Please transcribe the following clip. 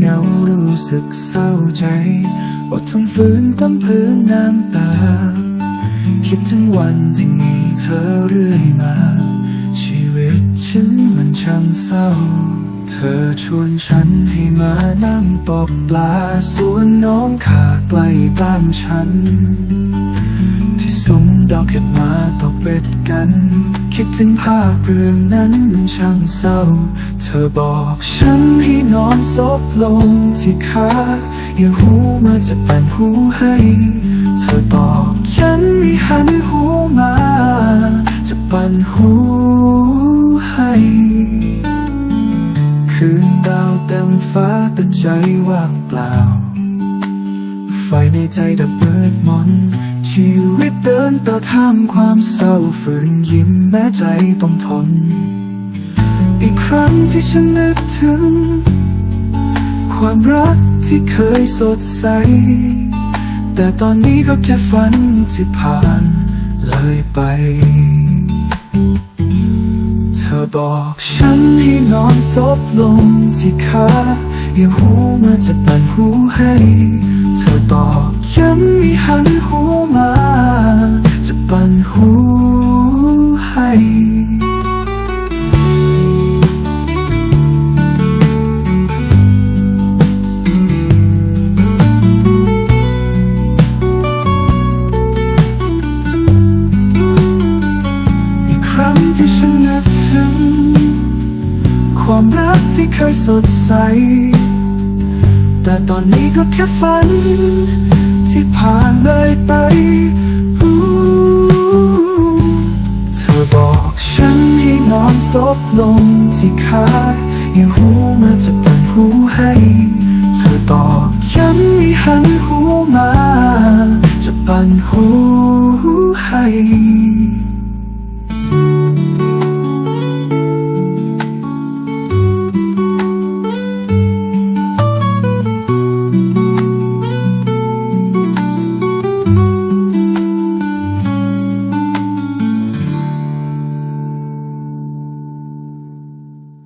เหงารู้สึกเศร้าใจอดทนฝืนต้มพื้นน้ำตา คิดถึงวันที่มีเธอเรื่อยมา ชีวิตฉันมันช่างเศร้า เธอชวนฉันให้มานั่งตกปลาสวนน้องขาใกล้บ้านฉัน มดอกเห็ดมาตกเบ็ดกัน คิดถึงภาพเรื่องนั้นมันช่างเศร้า เธอบอกฉันให้นอนซบลงที่ขาอย่าหูมาจะปั่นหูให้ เธอบอกฉันไม่หันหูมา จะปั่นหูให้คืนดาวเต็มฟ้าแต่ใจว่างเปล่า ไฟในใจดับเบิดมอน ชีวิตเดินต่อท่ามความเศร้าฝืนยิ้มแม้ใจต้องทน อีกครั้งที่ฉันนึกถึง ความรักที่เคยสดใส แต่ตอนนี้ก็แค่ฝันที่ผ่านเลยไป เธอบอกฉันให้นอนซบลงที่ขาอย่าหูมาจะปั่นหูให้ ตอกย้ำม่หันหูมา จะปั่นหูให้อีครั้งที่ฉันนึกถึง ความรักที่เคยสดใส แต่ตอนนี้ก็แค่ฝัน ที่ผ่านเลยไปหูเธอบอกฉันให้นอนซบลงที่ขาอย่าหูมาจะปั่นหูให้ เธอตอกย้ำไม่หันหูมา จะปั่นหูให้